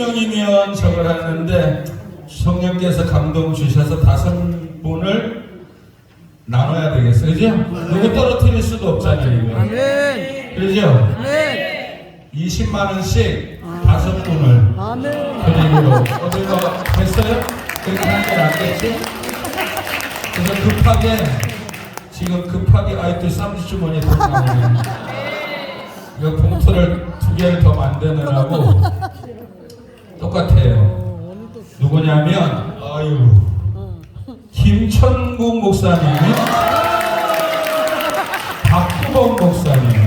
명이면 하는데 성령께서 감동 주셔서 다섯 분을 나눠야 되겠어요. 그죠? 누구 떨어뜨릴 수도 없잖아요. 이거. 그죠? 아멘. 20만 원씩 다섯 분을. 그리고 어디 뭐 됐어요? 그렇게 하는 게 낫겠지? 그래서 급하게 지금 급하게 아이들 30주머니에 돈 나오네 이거 봉투를 두 개를 더 만드느라고 똑같아요 누구냐면 아유 김천국 목사님 박구범 목사님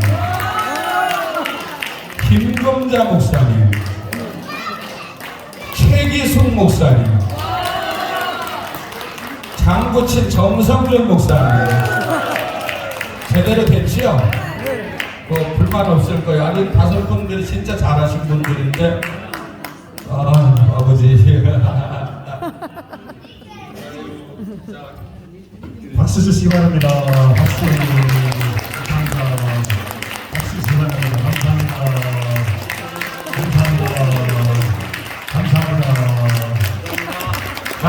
김금자 목사님 최기숙 목사님, 장구친 정성준 목사님, 제대로 됐지요? 뭐 불만 없을 거예요. 아니 다섯 분들이 진짜 잘하신 분들인데, 아 아버지. 박수 주시기 바랍니다. 박수. 감사합니다. 박수 주시기 바랍니다. 감사합니다. 감사합니다. 감사합니다. 아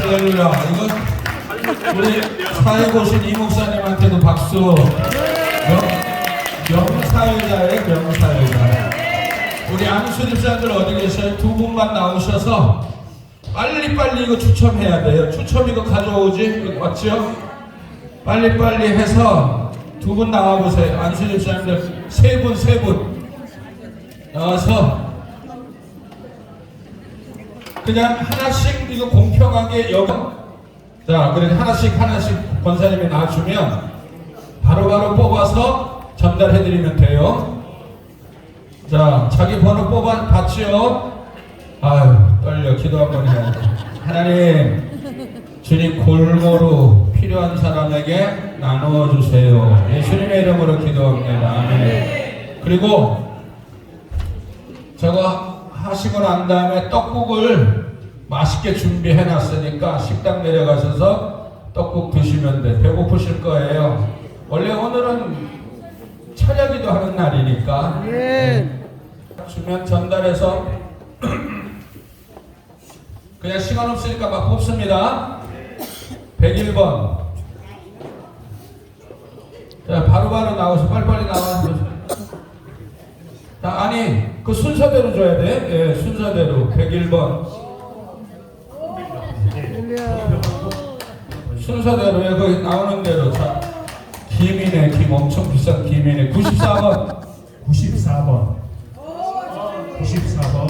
할렐루야. 이거 우리 사회 보신 이 목사님한테도 박수. 명, 명사회자예요, 명사회자. 우리 안수집사들 어디 계셔요? 두 분만 나오셔서 빨리빨리 이거 추첨해야 돼요. 추첨 이거 가져오지? 맞죠? 빨리빨리 해서 두 분 나와보세요. 안수집사님들 세 분, 세 분. 나와서 그냥 하나씩 이거 공평하게 여기 자 그래 하나씩 하나씩 권사님이 놔주면 바로 바로 뽑아서 전달해드리면 돼요 자 자기 번호 뽑아 봤지요 아유 떨려 기도 한번 해야 돼 하나님 주님 골고루 필요한 사람에게 나누어 주세요 예수님의 이름으로 기도합니다 아멘 그리고 저거 하시고 난 다음에 떡국을 맛있게 준비해 놨으니까 식당 내려가셔서 떡국 드시면 돼. 배고프실 거예요. 원래 오늘은 철야기도 하는 날이니까. 아멘. 주면 전달해서 그냥 시간 없으니까 막 뽑습니다. 101번. 자, 바로바로 나와서 빨리빨리 나와서. 자, 아니, 그 순서대로 줘야 돼. 예, 순서대로. 101번. 할렐루야. 순서대로, 예, 거기 나오는 대로. 자, 김이네, 김 엄청 비싼 김이네. 94번. 94번. 94번.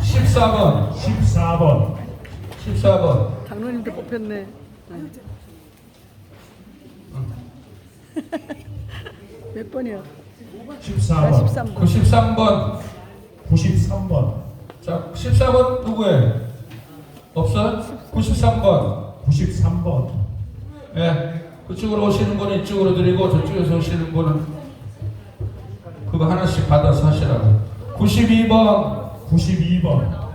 14번. 14번. 14번. 장로님도 뽑혔네. 몇 번이야? 14번. 43번. 93번. 93번. 자, 14번 누구예요? 없어? 93번. 93번. 예. 그쪽으로 오시는 분은 이쪽으로 드리고 저쪽에서 오시는 분은 그거 하나씩 받아서 하시라고. 92번. 92번.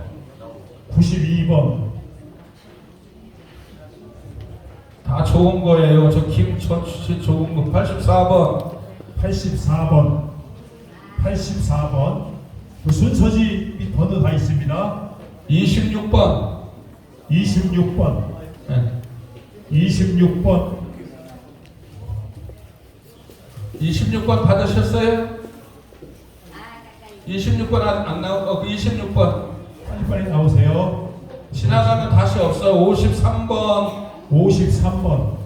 92번. 다 좋은 거예요. 저 김천 씨 좋은 거. 84번. 84번, 84번, 그 순서지 및 번호 다 있습니다. 26번. 26번, 예. 26번, 26번 받으셨어요? 26번 안, 안 나오, 어, 그 26번. 빨리빨리 나오세요. 지나가면 다시 없어. 53번. 53번,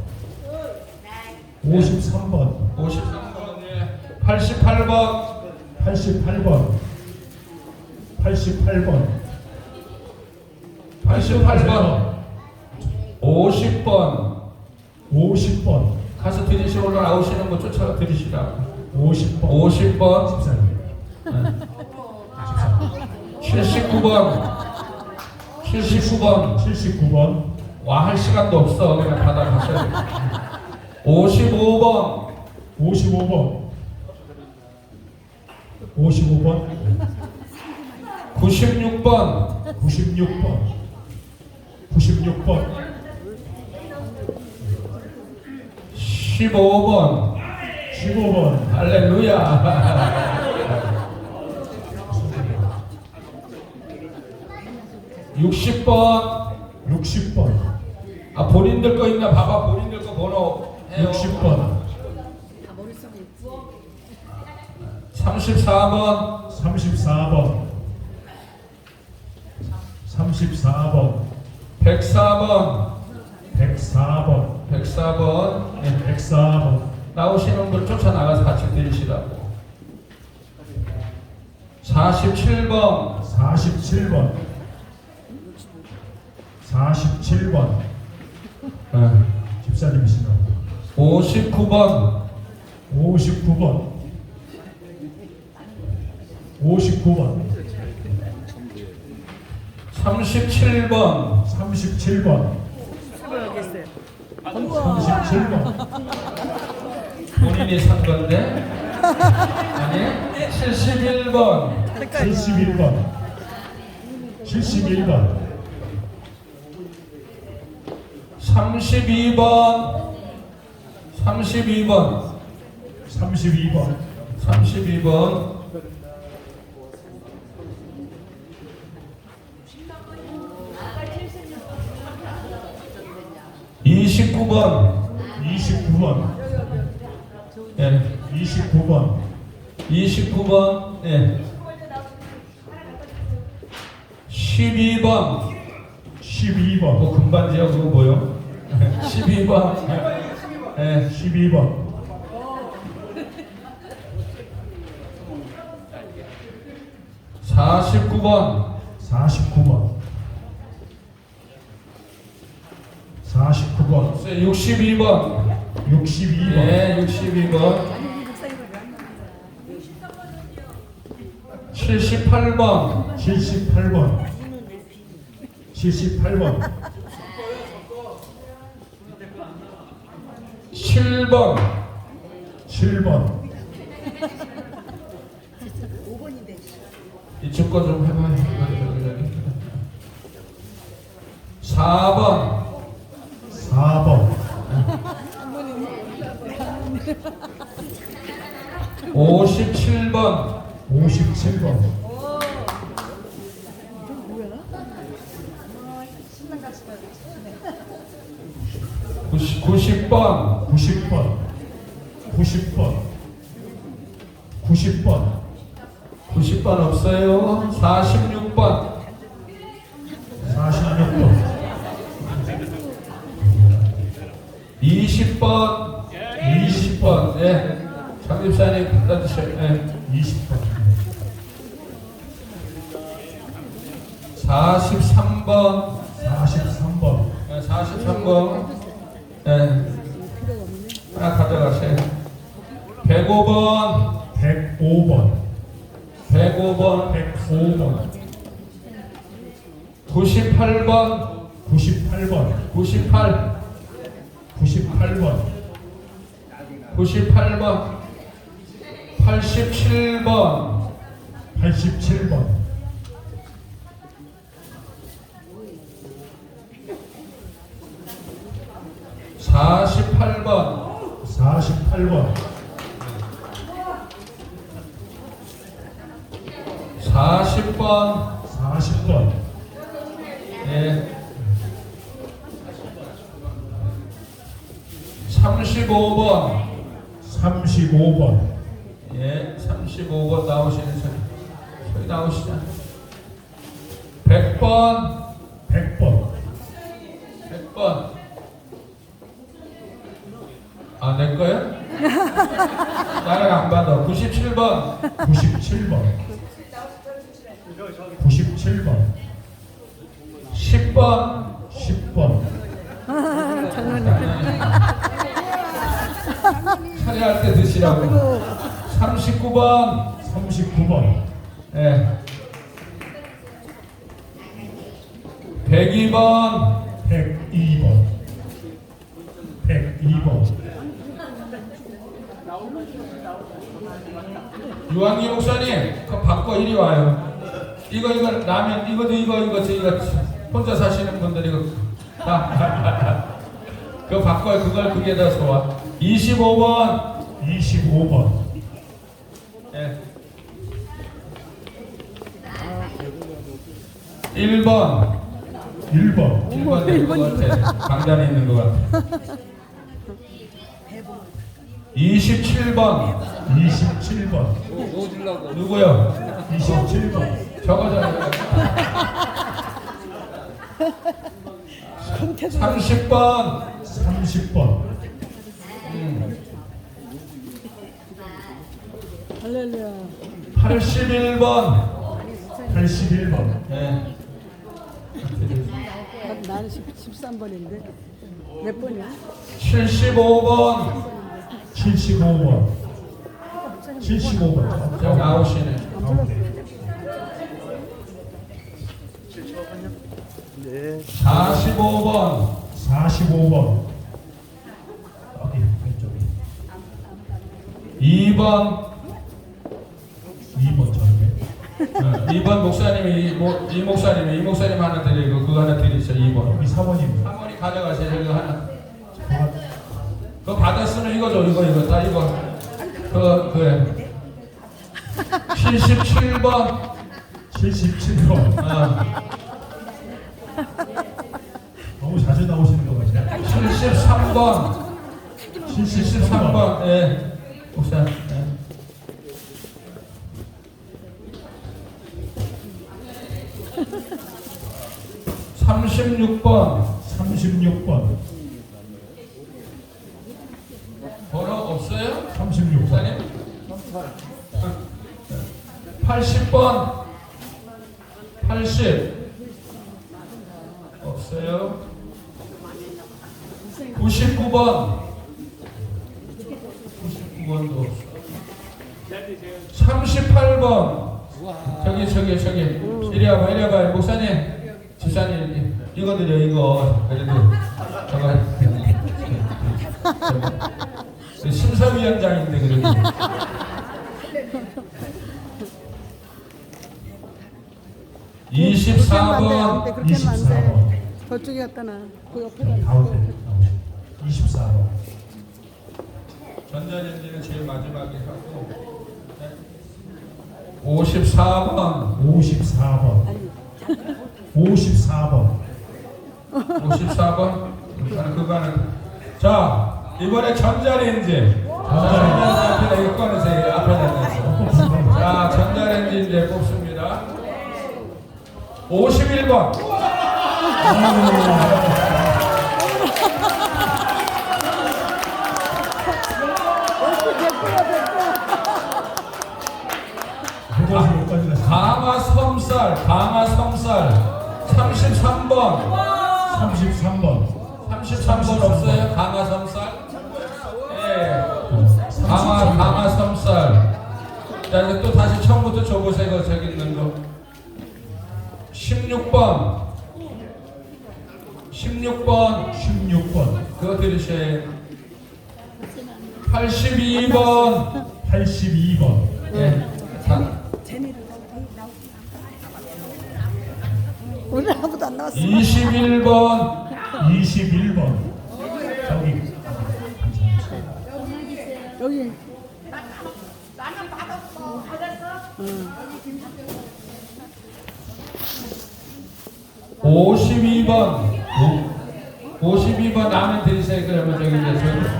53번, 53번. 예. 88번. 88번, 88번, 88번. 50번. 50번, 가서 드리시 올라 나오시는 분 쫓아가 드리시라고. 50번, 50번. 14번, 79번. 79번. 79번, 와 할 시간도 없어. 그냥 받아 가셔야 돼. 55번. 55번, 55번, 96번. 96번, 96번, 15번. 15번, 할렐루야. 60번. 60번, 아, 본인들 거 있나 봐봐. 본인들 거 번호 해요. 60번, 34번. 34번, 34번, 104번. 104번, 104번. 네. 104번, 나오시는 분 쫓아나가서 같이 드리시라고. 47번. 47번, 47번, 네. 집사님이시다. 59번. 59번, 59번, 37번. 37번, 수고하겠어요. 37번, 본인이 산 건데? 아니? 71번. 색깔이 71번, 71번, 32번. 32번. 32번, 32번. (29번) 29번, 예, 29번, 29번, 예. 12번, 12번, 뭐 금반지야 그거 뭐요? 12번, 예, 12번, 49번, 49번, 49번, 62번, 62번, 예, 62번, 78번, 78번, 78번, 7번, 7번, 이쪽 거 좀 해봐요. 여기, 여기. 4번, 4번, 57번, 57번, 구십 90번, 90번, 90번, 90번, 90번 없어요. 46번, 46번, 20번, 20번, 예. 장집사님 갖다 주세요. 예. 20번, 43번, 43번, 예, 43번, 예. 하나 가져가세요. 105번, 105번, 105번, 105번, 98번, 98번, 98, 98번, 98번, 87번, 87번, 48번, 48번, 40번, 40번, 예. 35번, 35번, 예, 35번 나오시는 소리, 소리 나오시잖아. 100번, 100번, 100번. 아, 내 거야? 받아. 97번, 97번, 97번, 10번, 10번, 차례할 때 드시라고. 39번, 39번, 예. 102번, 102번, 102번, 유한기 목사님, 그거 바꿔 이리 와요. 이거 이거 라면 이거도 이거 이거 저희가 혼자 사시는 분들이 이거 다 그거 바꿔요. 그걸 그게다 와. 25번, 25번, 예. 1번, 1번 1번 될것 같아. 강단에 있는 것 같아. 27번. 27번. 누구요? 27번. 적어줘요. 금태도 30번. 30번. 할렐루야. 81번. 81번. 네. 나는 13번인데. 몇 번이야? 75번 75번. 75번. 저 나오시네. 가운데. 45번. 45번. 여기 왼쪽에. 2번. 2번 저기 2번 목사님이 이, 목, 이 목사님이 이 목사님 하나 드리고 그거 하나 드리죠 2번 여기 4번입니다 사모님 가져가세요 이거 하나 그거 받았으면 이거죠 이거 이거. 다 이거. 그 그래 77번. 77번. 어, 너무 자주 나오시는 것 같아요? 73번. 73번 73번. 예. 목사 예. 삼십육 번. 36번 번호 없어요? 36번 목사님? 80번. 80 없어요? 99번. 99번도 없어. 38번. 저기 저기 저기. 이리 와봐 이리 와봐. 목사님 집사님 이거 드려 이거. 그래도 그 심사위원장인데 그래도 24번 그렇게 하면 안 24번. 돼. 저쪽에 갖다 놔. 그 옆에다. 가운데 24번 전자레인지는 제일 마지막에 하고 네. 54번 54번 54번 54번 저는 그거는 자 이번에 전자레인지 전자레인지 앞에다 이거 꺼내세요 앞에다 놨어 자 전자레인지 이제 뽑습니다. 51번 해보시 여기까지 갔습니다 강화 섬살 강화 섬살 33번. 33번 33번 없어요? 줘보세요. 저기 있는 거. 16번. 16번. 16번 그거 들으셔야 해요. 82번. 82번 예. 자, 오늘 아무도 안 나왔어. 21번. 21번 저기 여기 52번. 52번 라면 드리세요. 그러면 저기 이제 저.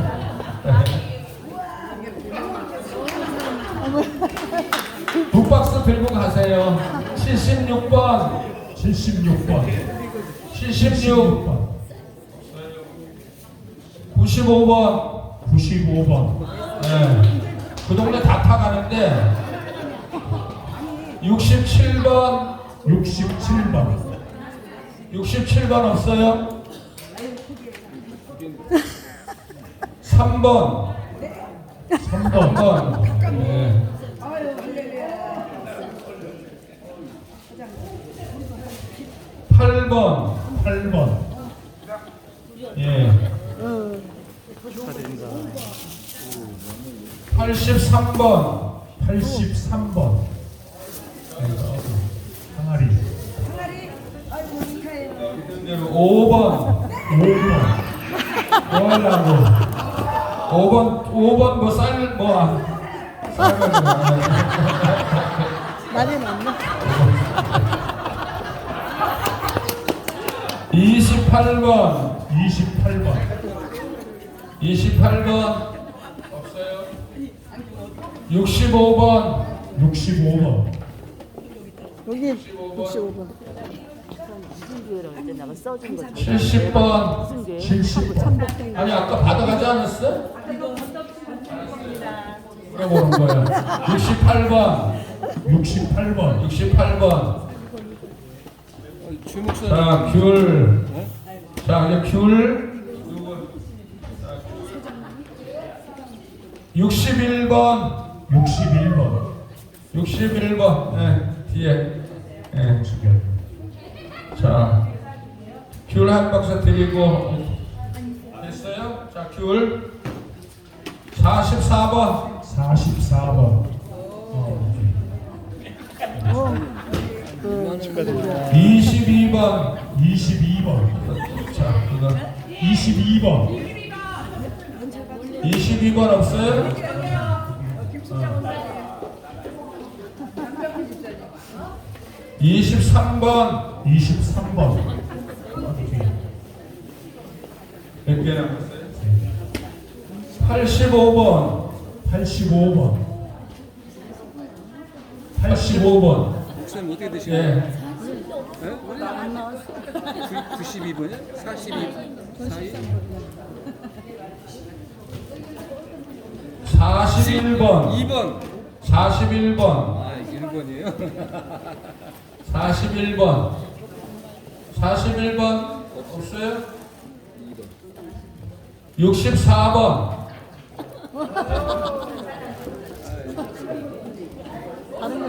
북박스 들고 가세요. 76번. 76번 76. 95번. 95번 네. 그 동네 다 타가는데 67번. 67번 67번 없어요? 3번. 3번 3번. 네. 팔 번 8번 예. 어. 83번. 83번 5번. 5번 뭐 하려고? 5번, 5번 뭐 쌀, 뭐, 아, 쌀가지고. 많이 났네. 28번 28번 28번 없어요 65번 65번 여기 65번. 교회를 할때 내가 써준 거 70번 무슨 교회? 70번 아니 아까 받아가지 않았어? 물어보는 거야 68번 68번 68번 자, 귤. 자, 이제 귤. 61번. 61번 61번. 네, 뒤에. 네. 주변 자, 귤 한 박스 드리고. 됐어요? 자, 귤. 44번. 44번 어, 그, 22번. 22번 자, 그거. 22번 22번 없어요? 이십삼 번 23번 몇 개 남았어요? 85번 85번 85번 목사님 어떻게 되시나요? 예. 네? 92번이요? 42? 42? 41번 2번 41번 아 1번이에요? 41번 41번 없어요? 64번 다른 거.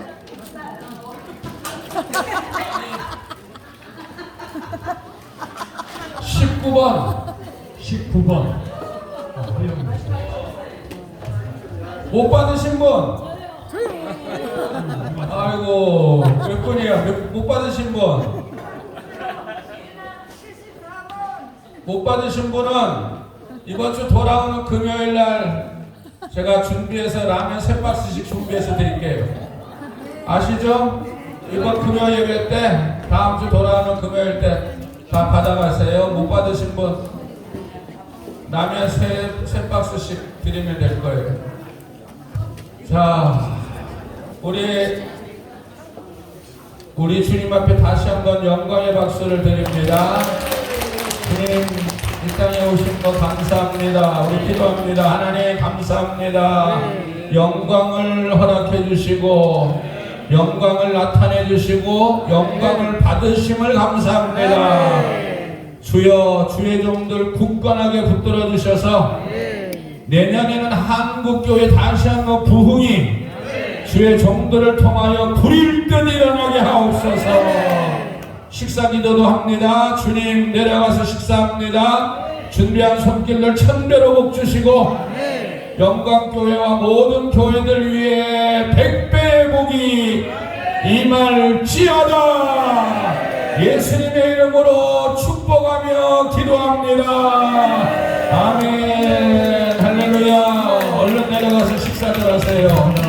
십구 번 19번 아, 허영 목사. 못 받으신 분? 아이고 몇 분이야? 몇- 못 받으신 분? 못 받으신 분은 이번 주 돌아오는 금요일 날 제가 준비해서 라면 세 박스씩 준비해서 드릴게요. 아시죠? 이번 금요일 예배 때 다음 주 돌아오는 금요일 때 다 받아가세요. 못 받으신 분 라면 세, 세 박스씩 드리면 될 거예요. 자, 우리 우리 주님 앞에 다시 한번 영광의 박수를 드립니다. 주님 이 땅에 오신 거 감사합니다. 우리 기도합니다. 하나님 감사합니다. 영광을 허락해 주시고 영광을 나타내 주시고 영광을 받으심을 감사합니다. 주여 주의 종들 굳건하게 붙들어 주셔서 내년에는 한국 교회 다시 한번 부흥이 주의 종들을 통하여 불일 듯 일어나게 하옵소서 식사 기도도 합니다. 주님 내려가서 식사합니다. 준비한 손길들 천배로 복 주시고 영광교회와 모든 교회들 위해 백배의 복이 임할지어다. 예수님의 이름으로 축복하며 기도합니다. 아멘. 할렐루야. 얼른 내려가서 식사 들 하세요